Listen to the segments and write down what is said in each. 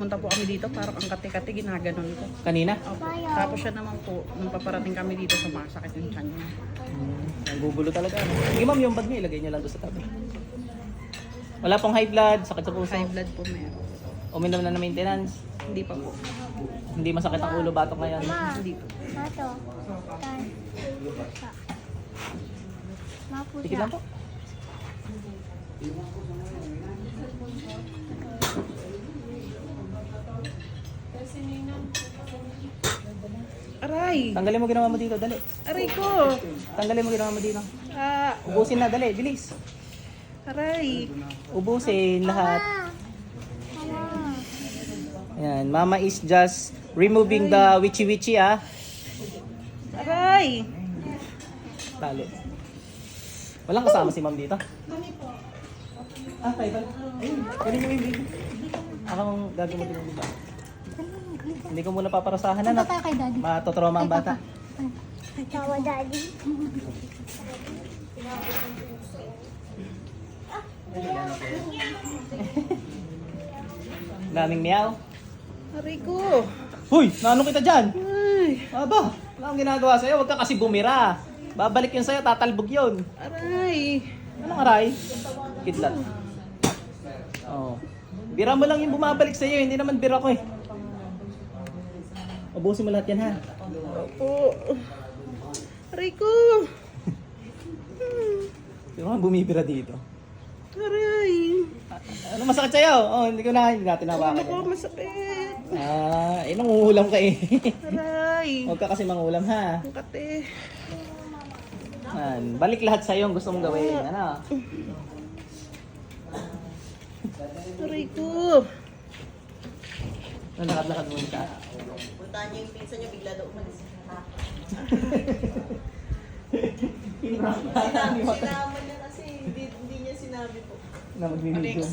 Punta po kami dito, parang ang kati-kati ginaganon ko. Kanina? Opo. Tapos siya naman po, nung paparating kami dito, sumasakit yung tiyan niya. Hmm, Nagugulo talaga. Sige ma'am, yung bag niyo, ilagay niyo lang doon sa tabi. Wala pong high blood, sakit sa puso. High blood po meron. Uminom na ng maintenance. Hindi pa po. Hindi masakit ang ulo batok ngayon. Ma, Hindi po. mato. Tan. Mapusa. Tikit lang po. Aray! Tanggalin mo ginawa mo dito, dali. Aray ko! Tanggalin mo ginawa mo dito. Ah, Ubusin na, dali, bilis. aray! Ubusin lahat. Mama. Ayan, mama is just removing the witchy-witchy ah. Aray! Tali. Walang kasama si ma'am dito? Ah, kayo pala. Ayun, galing yung baby. Ako ang gagamitin mo dito. Hindi ko muna paparasahan na. Tayo kay daddy. Matotrauma ang bata. Tawa daddy. Daming meow. Aray ko! Huy! Naano kita dyan? Ay! Aba, wala akong ginagawa sa'yo. Huwag ka kasi bumira. Babalik yun sa'yo, tatalbog yun. Aray! Anong aray? Kidlat. Oo. Oh. Bira mo lang yung bumabalik sa'yo, hindi naman bira ko eh. Ubusin mo lahat yan ha. Opo. Ko! Sino ka bumibira dito? Aray! Ano masakit sa'yo? Oh, hindi ko na, hindi natin Ano hawakan ko, yan. masakit! Ah, eh, nangungulam ka eh. Aray! Huwag ka kasi mangulam ha. Ang kate. Man, balik lahat sa'yo ang gusto mong gawin. Ano? Aray ko! Lalakad-lakad mo ka. Puntahan niyo yung pinsa niyo, bigla daw umalis. Sinama Sinama niya kasi, hindi, hindi niya sinabi po. na magbibigyo.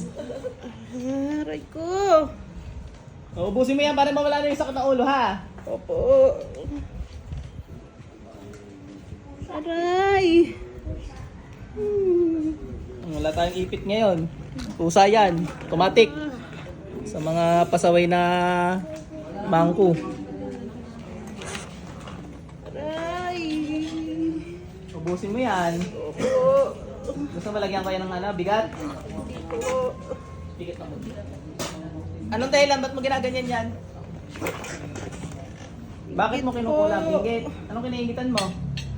Aray ko! Oh, ubusin mo yan para mawala na yung sakit ng ulo ha. Opo. Aray! Hmm. Wala tayong ipit ngayon. Pusa yan. Automatic. Sa mga pasaway na mangko. Aray! Ubusin mo yan. Opo. Gusto mo lagyan ko yan ng ano, bigat? Opo. Bigat na mo. Anong dahilan? Ba't mo ginaganyan yan? Bakit mo kinukulam? Ingit? Anong kiniingitan mo?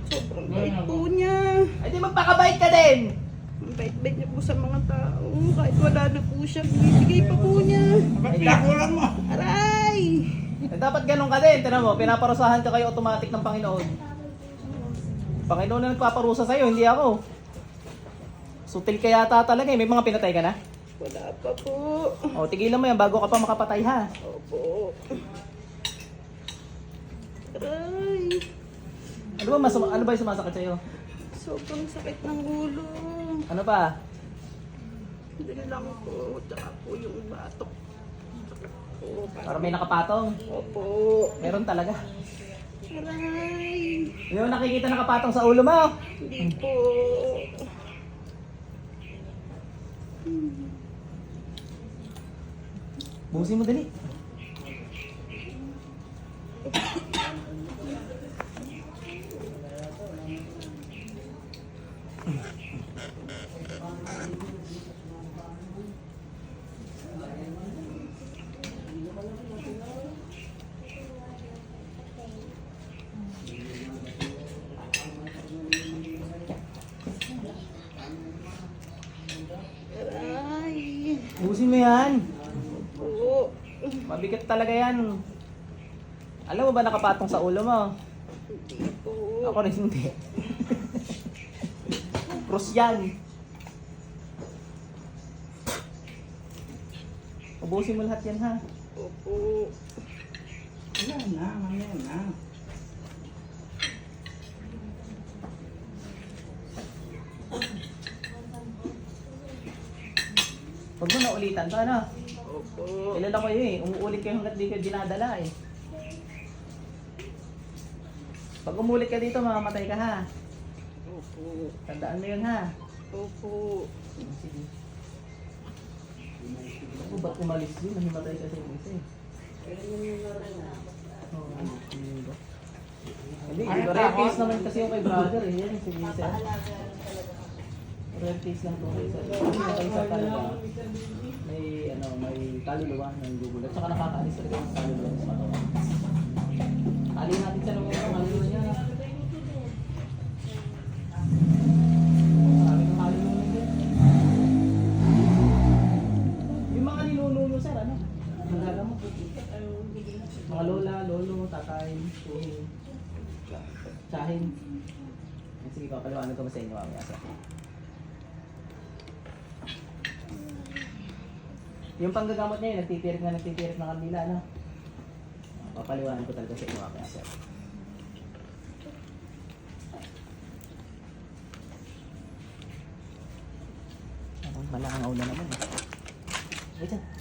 Sobrang bait po niya. Ay di magpakabait ka din! Ang bait-bait niya po sa mga tao. Kahit wala na po siya, binibigay pa po niya. Da- mo? Aray! Eh, dapat ganun ka din. Tinan mo, pinaparusahan ka kayo automatic ng Panginoon. Panginoon na nagpaparusa sa'yo, hindi ako. Sutil ka yata talaga eh. May mga pinatay ka na? Wala pa po. O, tigilan mo yan bago ka pa makapatay ha. Opo. Aray! Ano ba, mas, ano ba yung sumasakit sa'yo? Sobrang sakit ng ulo. Ano pa? Hindi lang po. Tsaka po yung batok. Po. Para may nakapatong. Opo. Meron talaga. Aray! Hindi mo nakikita nakapatong sa ulo mo. Hindi po. Busin mo dali. Aray! Busin mo yan. Po. Mabigat talaga yan. Alam mo ba nakapatong sa ulo mo? Hindi po. Ako rin hindi. Cross yan. Ubusin mo lahat yan ha. Opo. Wala na, mamaya na. Huwag mo na ulitan to ano. Opo. Kilala ko yun eh. Umuulit kayo hanggat di kayo dinadala eh. Pag umulit ka dito, mamamatay ka ha. Opo. Tandaan mo yun ha. Opo. Sige. Ako, ba't umalis yun? Nahimatay kasi yung isa eh. Oo, yun ba? Hindi, iba rare case naman kasi yung kay brother eh. Yan, si Lisa. Case lang to kay Sir. Yung kay Sir talaga, may, ano, may kaluluwa ng Google. At saka nakakaalis talaga yung kaluluwa sa katawan. Tali natin sa loob ng kaluluwa niya. Ng. Yung mga ninununo sir, ano? Magagamot. Mga lola, lolo, tatay, tuhin, tsahin. Sige, papaliwanag ko ba sa inyo mamaya sir? Yung panggagamot niya nagtitirik na nagtitirik na kandila, no? Papaliwanag ko talaga sa inyo mamaya sir. Parang malangaw na naman eh. Wait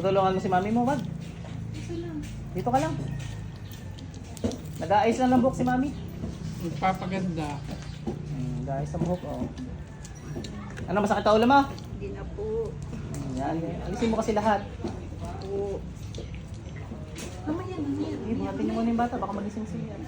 Tutulungan mo si mami mo, wag. Dito ka lang. Nag-aayos lang ng buhok si mami. Magpapaganda. Hmm, nag-aayos ng buhok, oh. Ano, masakit ang ulo mo? Hindi na po. Hmm, Yan, alisin mo kasi lahat. Po. Mamaya, mamaya. Eh, buhatin niyo muna yung bata, baka magising siya.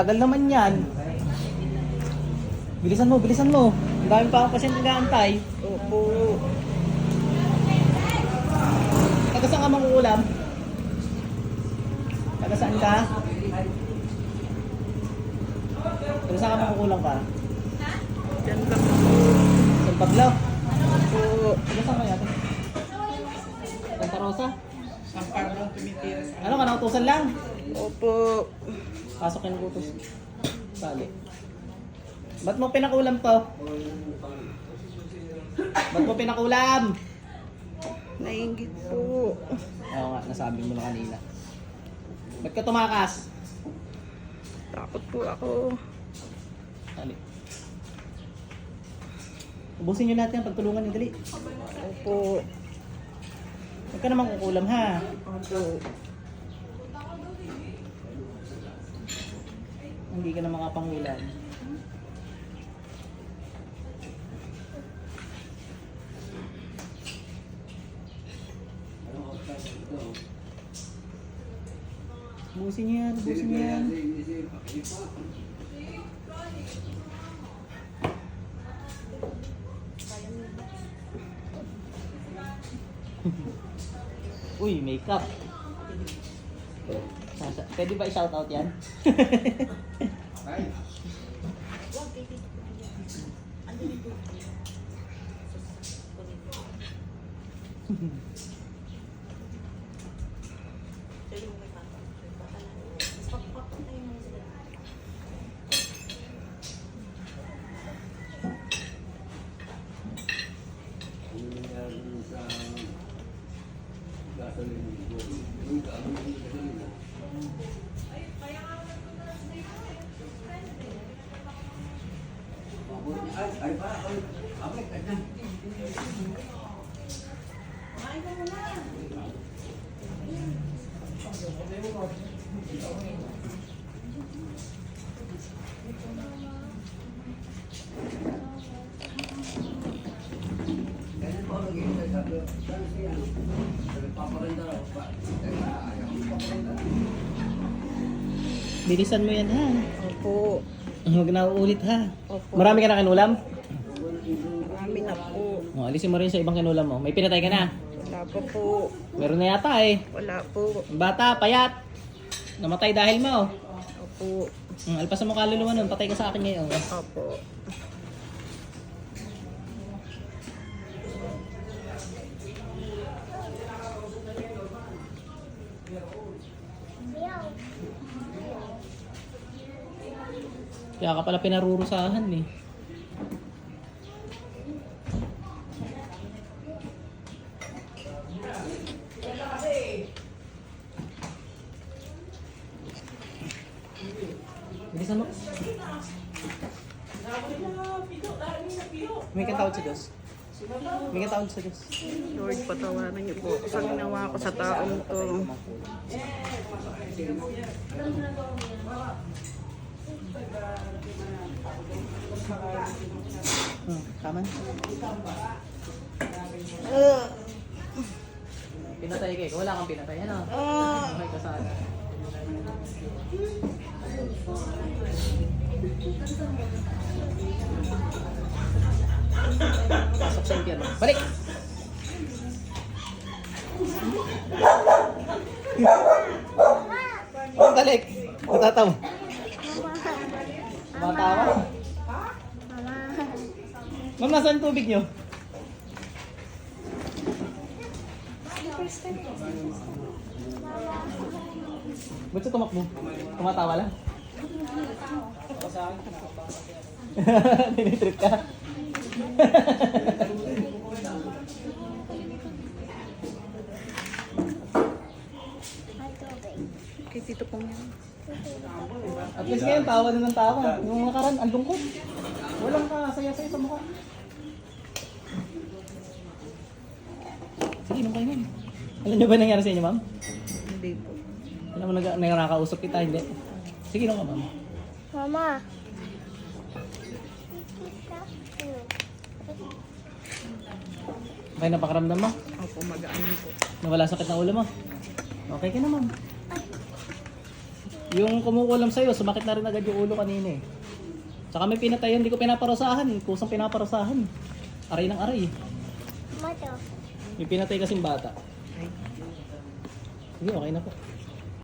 Tagal naman yan. Bilisan mo, bilisan mo. Ang dami pa akong pasyente nag-aantay. Opo. Taga saan ka manguulam? Taga saan ka? Taga saan ka manguulam ka? Diyan lang Sa Pablo? po. Taga saan ka yata? Santa Rosa? Sa parang tumitira Ano ka, nautusan lang? Opo. Pasok yung utos. Sali. Ba't mo pinakulam to? Ba't mo pinakulam? Nainggit po. Oo nga, nasabi mo na kanina. Ba't ka tumakas? Takot po ako. Sali. Ubusin nyo lahat yan, pagtulungan nyo, dali. Opo. Huwag ka naman kukulam ha. Opo. Hindi ka na nyo yan, ubusin nyo yan. Uy, makeup. Pwede ba i-shout out yan? Bilisan mo yan ha. Opo. Huwag na uulit ha. Opo. Marami ka na kinulam? Marami na po. O, alisin mo rin sa ibang kinulam mo. May pinatay ka na. Wala pa po. Meron na yata eh. Wala po. Ang Bata, payat. Namatay dahil mo. Opo. Hmm, alpasan mo kaluluwa nun. Patay ka sa akin ngayon. Opo. Kaya ka pala pinarurusahan eh. Bilisan mo. May katawad sa Diyos. May katawad sa Diyos. Lord, patawarin niyo po sa ginawa ko sa taong to. Hmm, tama na. Pinatay ka eh. Wala kang pinatay. Ano? Okay ka sa akin. Pasok sa impyerno. Balik! Balik! Matatawa. Matawa. Ma'am, nasaan tubig niyo? Ba't siya tumakbo? Tumatawa lang? Tinitrip ka? Kay Tito Pong yan. At least ngayon, tawa na ng tawa. Yung mga karan, ang lungkot. Walang kasaya-saya sa mukha. Sige, inom kayo ma'am. Alam niyo ba nangyari sa inyo, ma'am? Hindi po. Alam mo, nag nakakausap kita, hindi? Sige, inom ka, ma'am. Mama. Okay na pakaramdam mo? Opo, magaan po. Nawala sakit na ulo mo? Okay ka na, ma'am. Yung kumukulam sa'yo, sumakit na rin agad yung ulo kanina eh. Tsaka may pinatay, hindi ko pinaparusahan. Kusang pinaparusahan. Aray ng aray. Mato. May pinatay kasing bata. Sige, okay na po.